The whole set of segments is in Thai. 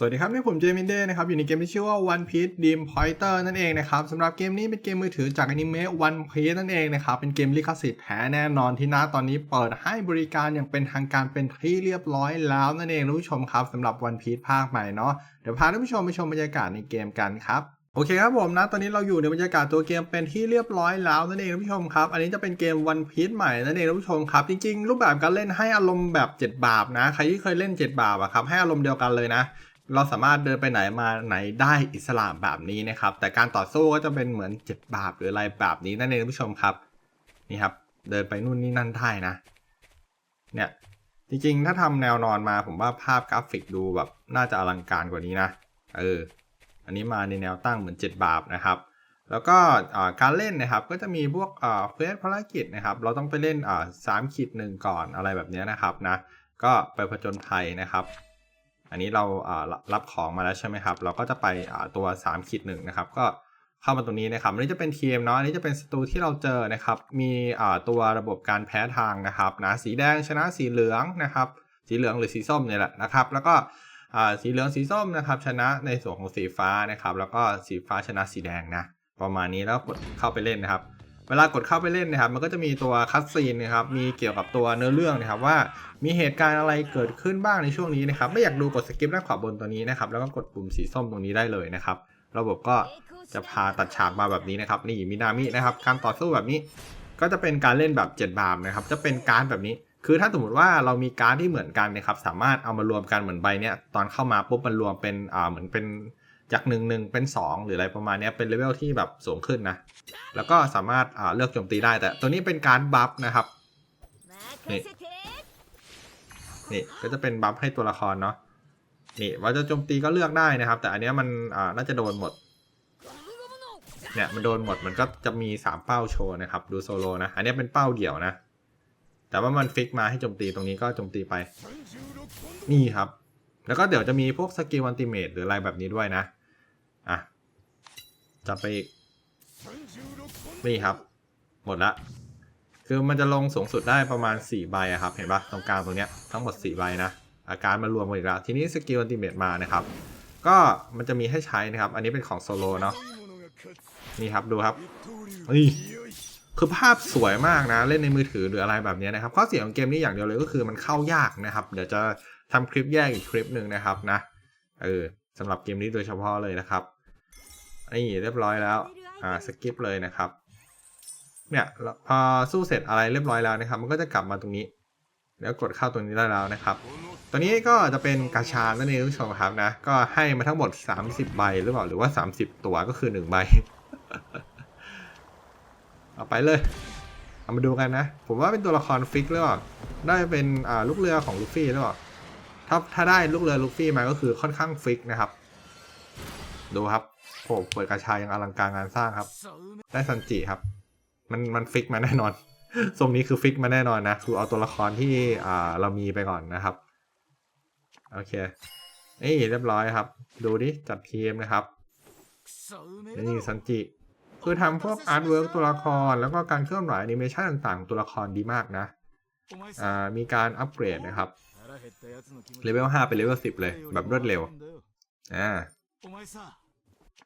สวัสดีครับ นี่ผมเจมินเดนะครับ อยู่ในเกมที่ชื่อว่า One Piece Dream Pointer นั่นเองนะครับสำหรับเกมนี้เป็นเกมมือถือจากอนิเมะ One Piece นั่นเองนะครับ เป็นเกมลิขสิทธิ์แท้แน่นอนที่นะตอนนี้เปิดให้บริการอย่างเป็นทางการเป็นที่เรียบร้อยแล้วนั่นเองผู้ชมครับสำหรับ One Piece ภาคใหม่เนาะเดี๋ยวพาท่านผู้ชมไปชมบรรยากาศในเกมกันครับโอเคครับผมนะตอนนี้เราอยู่ในบรรยากาศตัวเกมเป็นที่เรียบร้อยแล้วนั่นเองท่านผู้ชมครับ อันนี้จะเป็นเกม One Piece ใหม่นั่นเองท่านผู้ชมครับ จริงๆ รูปแบบการเล่นให้อารมณ์แบบ 7 บาปนะ ใครที่เคยเล่น 7 บาปอะครับให้อารมณ์เดียวกันเลยนะ เราสามารถเดินไปไหนมาไหนได้อิสระแบบนี้นะครับ แต่การต่อสู้ก็จะเป็นเหมือน7บาปหรืออะไรแบบนี้นั่นเองท่านผู้ชมครับนี่ครับ เดินไปนู่นนี่นั่นได้นะ เนี่ยจริงๆ ถ้าทำแนวนอนมาผมว่าภาพกราฟิกดูแบบน่าจะอลังการกว่านี้นะเอออันนี้มาในแนวตั้งเหมือน 7 บาปนะครับ แล้วก็การเล่นนะครับก็จะมีพวกเควสภารกิจนะครับ เราต้องไปเล่นสามขีดหนึ่งก่อนอะไรแบบนี้นะครับนะก็ไปผจญภัยนะครับ อันนี้เรารับของมาแล้วใช่ไหมครับ เราก็จะไปตัว3ขีดหนึ่งนะครับ ก็เข้ามาตรงนี้นะครับอันนี้จะเป็นทีมเนาะอันนี้จะเป็นศัตรูที่เราเจอนะครับ มีตัวระบบการแพ้ทางนะครับนะสีแดงชนะสีเหลืองนะครับ สีเหลืองหรือสีส้มเนี่ยแหละนะครับ แล้วก็สีเหลืองสีส้มนะครับ ชนะในส่วนของสีฟ้านะครับ แล้วก็สีฟ้าชนะสีแดงนะประมาณนี้แล้วกดเข้าไปเล่นนะครับ เวลากดเข้าไปเล่นนะครับ มันก็จะมีตัวคัสซีนนะครับ มีเกี่ยวกับตัวเนื้อเรื่องนะครับว่ามีเหตุการณ์อะไรเกิดขึ้นบ้างในช่วงนี้นะครับ ไม่อยากดูกดสกิปด้านขวาบนตัวนี้นะครับ แล้วก็กดปุ่มสีส้มตรงนี้ได้เลยนะครับ ระบบก็จะพาตัดฉากมาแบบนี้นะครับ นี่มินามินะครับ การต่อสู้แบบนี้ ก็จะเป็นการเล่นแบบ 7 บาปนะครับ จะเป็นการแบบนี้ คือถ้าสมมติว่าเรามีการที่เหมือนกันนะครับ สามารถเอามารวมกันเหมือนใบเนี้ยตอนเข้ามาปุ๊บมันรวมเป็นอ่าเหมือนเป็น จากหนึ่งหนึ่งเป็น 2 หรืออะไรประมาณนี้เป็นเลเวลที่แบบสูงขึ้นนะ แล้วก็สามารถเลือกโจมตีได้แต่ตัวนี้เป็นการบัฟนะครับนี่นี่ก็จะเป็นบัฟให้ตัวละครเนาะนี่ว่าจะโจมตีก็เลือกได้นะครับ แต่อันนี้มันน่าจะโดนหมดเนี่ยมันโดนหมดมันก็จะมี 3 เป้าโชว์นะครับ ดูโซโลนะ อันนี้เป็นเป้าเดี่ยวนะ แต่ว่ามันฟิกมาให้โจมตีตรงนี้ก็โจมตีไป นี่ครับ แล้วก็เดี๋ยวจะมีพวกสกิลอันติเมตหรืออะไรแบบนี้ด้วยนะ อะจะไปอีก นี่ครับ หมดละ คือมันจะลงสูงสุดได้ประมาณ4ใบอะครับ เห็นปะตรงกลางตรงเนี้ยทั้งหมด4ใบนะ อาการมารวมกันอีกแล้วทีนี้สกิลอันติเมตมานะครับ ก็มันจะมีให้ใช้นะครับ อันนี้เป็นของโซโลเนาะ นี่ครับดูครับ นี่คือภาพสวยมากนะ เล่นในมือถือหรืออะไรแบบเนี้ยนะครับข้อเสียของเกมนี้อย่างเดียวเลยก็คือมันเข้ายากนะครับ เดี๋ยวจะทำคลิปแยกอีกคลิปหนึ่งนะครับนะ เออสำหรับเกมนี้โดยเฉพาะเลยนะครับ นี่เรียบร้อยแล้ว อ่าสกิปเลยนะครับ เนี่ยพอสู้เสร็จอะไรเรียบร้อยแล้วนะครับ มันก็จะกลับมาตรงนี้ แล้วกดเข้าตรงนี้ได้แล้วนะครับ ตัวนี้ก็จะเป็นกาชานั่นเองคุณผู้ชมครับนะ ก็ให้มาทั้งหมด 30 ใบหรือเปล่า หรือว่า 30 ตัวก็คือ 1 ใบ เอาไปเลย เอามาดูกันนะ ผมว่าเป็นตัวละครฟิกหรือเปล่า ได้เป็นอ่าลูกเรือของลูฟี่หรือเปล่า ถ้าถ้าได้ลูกเรือลูฟี่มาก็คือค่อนข้างฟิกนะครับ ดูครับ โหเปิดกระชายยังอลังการงานสร้างครับ ได้ซันจิครับ มันมันฟิกมาแน่นอนทรงนี้คือฟิกมาแน่นอนนะ คือเอาตัวละครที่อ่าเรามีไปก่อนนะครับ โอเคนี่เรียบร้อยครับ ดูดิ จัดทีมนะครับนี่ซันจิ คือทำพวกอาร์ตเวิร์กตัวละคร แล้วก็การเคลื่อนไหวแอนิเมชันต่างๆ ตัวละครดีมากนะ อ่า มีการอัปเกรดนะครับ เลเวล5เป็นเลเวล 10 เลย แบบรวดเร็ว อ่า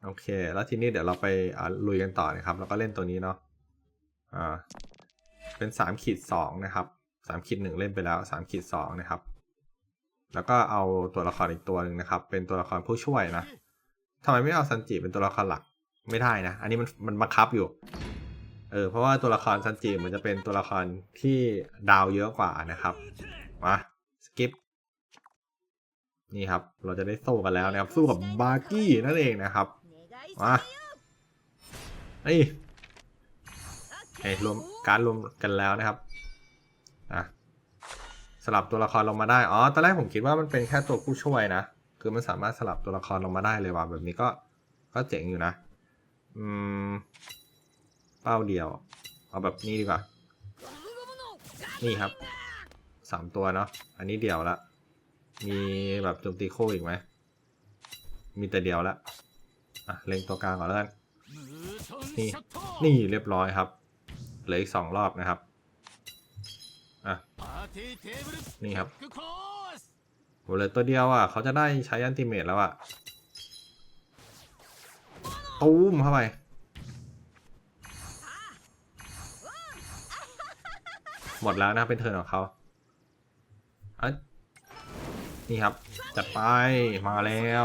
โอเค แล้วทีนี้เดี๋ยวเราไปอ่าลุยกันต่อนะครับ แล้วก็เล่นตัวนี้เนาะอ่าเป็น3ขีด2นะครับ3ขีด1เล่นไปแล้ว3ขีด2นะครับ แล้วก็เอาตัวละครอีกตัวหนึ่งนะครับ เป็นตัวละครผู้ช่วยนะทำไมไม่เอาซันจิเป็นตัวละครหลักไม่ได้นะ อันนี้มันมันบังคับอยู่ เออ เพราะว่าตัวละครซันจิมันจะเป็นตัวละครที่ดาวเยอะกว่านะครับ มาสกิปนี่ครับ เราจะได้สู้กันแล้วนะครับ สู้กับบาร์กี้นั่นเองนะครับ มาเฮ้ยเฮ้ยรวมการรวมกันแล้วนะครับอะสลับตัวละครลงมาได้ อ๋อ ตอนแรกผมคิดว่ามันเป็นแค่ตัวผู้ช่วยนะ คือมันสามารถสลับตัวละครลงมาได้เลยว่ะ แบบนี้ก็ ก็เจ๋งอยู่นะ อืม เป้าเดียว เอาแบบนี้ดีกว่า นี่ครับ สามตัวเนาะ อันนี้เดียวละ มีแบบโจมตีโค้อีกไหม มีแต่เดียวละ อะเล็งตัวกลางก่อนแล้วกันนี่นี่เรียบร้อยครับเหลืออีกสองรอบนะครับอะนี่ครับเหลือตัวเดียวอะเขาจะได้ใช้อันติเมตแล้วอะตูมเข้าไปหมดแล้วนะเป็นเทิร์นของเขาอะนี่ครับ จัดไปมาแล้ว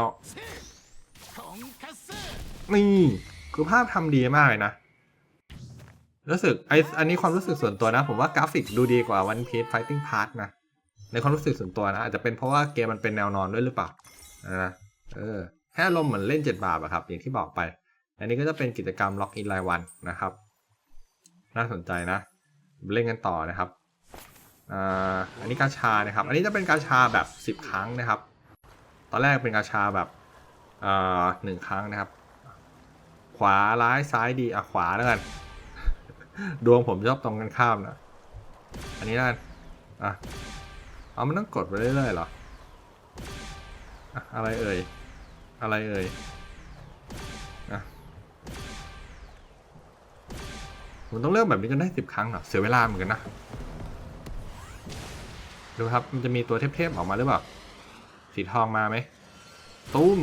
นี่คือภาพทำดีมากเลยนะ รู้สึกไออันนี้ความรู้สึกส่วนตัวนะ ผมว่ากราฟิกดูดีกว่า One Piece Fighting Part นะ ในความรู้สึกส่วนตัวนะ อาจจะเป็นเพราะว่าเกมมันเป็นแนวนอนด้วยหรือเปล่านะเออแค่ลมณ์เหมือนเล่น7บาทอะครับ อย่างที่บอกไป อันนี้ก็จะเป็นกิจกรรมล็อกอินรายวันนะครับ น่าสนใจนะ เล่นกันต่อนะครับอ่าอันนี้กาชานะครับ อันนี้จะเป็นกาชาแบบ 10 ครั้งนะครับ ตอนแรกเป็นกาชาแบบอ่าหนึ่งครั้งนะครับ ขวาร้ายซ้ายดีอะขวาแล้วกัน ดวงผมชอบตรงกันข้ามนะอันนี้แล้วกันอะเอามันต้องกดไปเรื่อยๆเหรออะอะไรเอ่ยอะไรเอ่ยอะผมต้องเลือกแบบนี้กันได้สิบครั้งเหรอเสียเวลาเหมือนกันนะดูครับมันจะมีตัวเทพๆออกมาหรือเปล่าสีทองมาไหมตุ้ม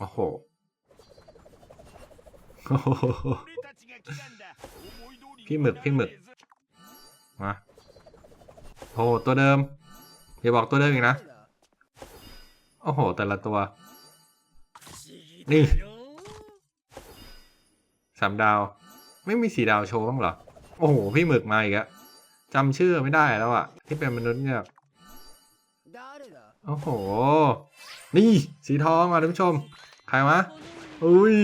อ้โหโอ้โห พี่หมึกพี่หมึกมาโอ้โหตัวเดิมอย่าบอกตัวเดิมอีกนะ โอ้โห แต่ละตัว นี่สามดาว ไม่มีสีดาวโชว์บ้างเหรอ โอ้โห พี่หมึกมาอีกอะจำชื่อไม่ได้แล้วอะที่เป็นมนุษย์เนี่ยโอ้โห นี่ สีทองอะท่านผู้ชม ใครวะ อุ้ย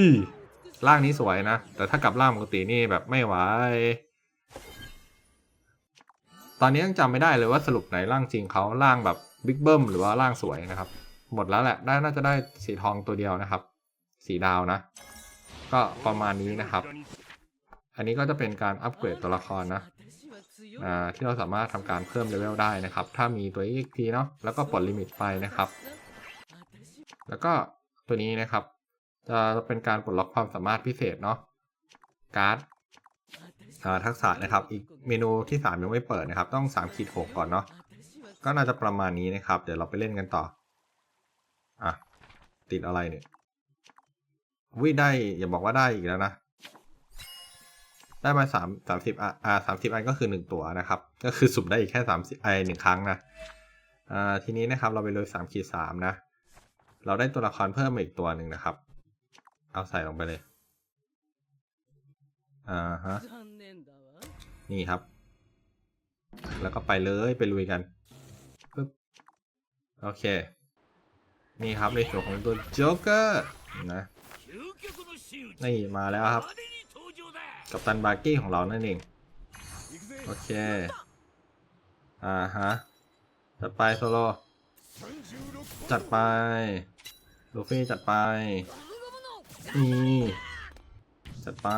ร่างนี้สวยนะ แต่ถ้ากลับร่างปกตินี่แบบไม่ไหว ตอนนี้ยังจำไม่ได้เลยว่าสรุปไหนร่างจริงเขาร่างแบบบิ๊กเบิ้มหรือว่าร่างสวยนะครับ หมดแล้วแหละได้น่าจะได้สีทองตัวเดียวนะครับ สีดาวนะ ก็ประมาณนี้นะครับ อันนี้ก็จะเป็นการอัปเกรดตัวละครนะที่เราสามารถทำการเพิ่มเลเวลได้นะครับ ถ้ามีตัว EXP เนาะแล้วก็ปลดลิมิตไปนะครับ แล้วก็ตัวนี้นะครับ จะเป็นการปลดล็อกความสามารถพิเศษเนาะการ์ดทักษะนะครับอีกเมนูที่ 3 ยังไม่เปิดนะครับ ต้อง3ขีด6ก่อนเนาะก็น่าจะประมาณนี้นะครับ เดี๋ยวเราไปเล่นกันต่ออะติดอะไรเนี่ยวิได้อย่าบอกว่าได้อีกแล้วนะได้มาสามสามสิบอ่าสามสิบอันก็คือหนึ่งตัวนะครับ ก็คือสุ่มได้อีกแค่สามสิบไอหนึ่งครั้งนะอ่าทีนี้นะครับเราไปเลยสามขีดสามนะ เราได้ตัวละครเพิ่มมาอีกตัวหนึ่งนะครับ เอาใส่ลงไปเลย อ่าฮะ นี่ครับ แล้วก็ไปเลยไปลุยกันปึ๊บโอเค นี่ครับในส่วนของตัวโจ๊กเกอร์นะ นี่มาแล้วครับ กับตันบาร์กี้ของเรานั่นเอง โอเค อ่าฮะจัดไปโซโล จัดไป ลูฟี่จัดไป นี่จัดไป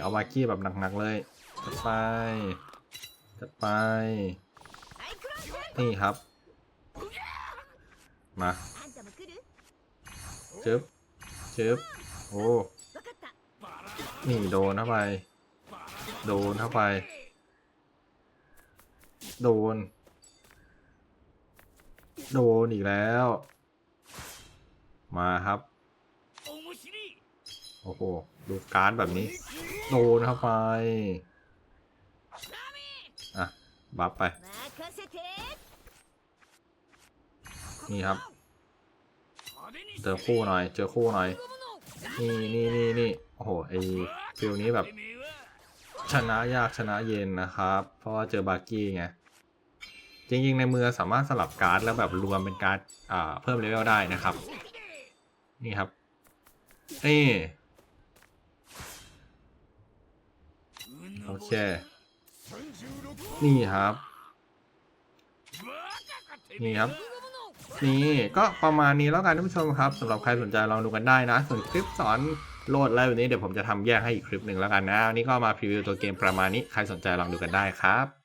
เอาบาร์กี้แบบหนักๆเลย จัดไป จัดไป นี่ครับ มาจึ๊บจึ๊บโอ้ นี่โดนเข้าไป โดนเข้าไป โดน โดนอีกแล้ว มาครับ โอ้โห ดูการ์ดแบบนี้ โดนเข้าไป อะ บัฟไป นี่ครับ เจอคู่หน่อย เจอคู่หน่อย นี่นี่นี่นี่โอ้โห ไอฟิลนี้แบบ ชนะยากชนะเย็นนะครับ เพราะว่าเจอบาร์กี้ไง จริงๆ ในมือสามารถสลับการ์ดแล้วแบบรวมเป็นการ์ดเพิ่มเลเวลได้นะครับ นี่ครับ นี่ โอเค นี่ครับ นี่ครับ นี่ก็ประมาณนี้แล้วกันท่านผู้ชมครับสำหรับใครสนใจลองดูกันได้นะส่วนคลิปสอนโหลดอะไรแบบนี้เดี๋ยวผมจะทำแยกให้อีกคลิปหนึ่งแล้วกันนะวันนี้ก็มาพรีวิวตัวเกมประมาณนี้ใครสนใจลองดูกันได้ครับ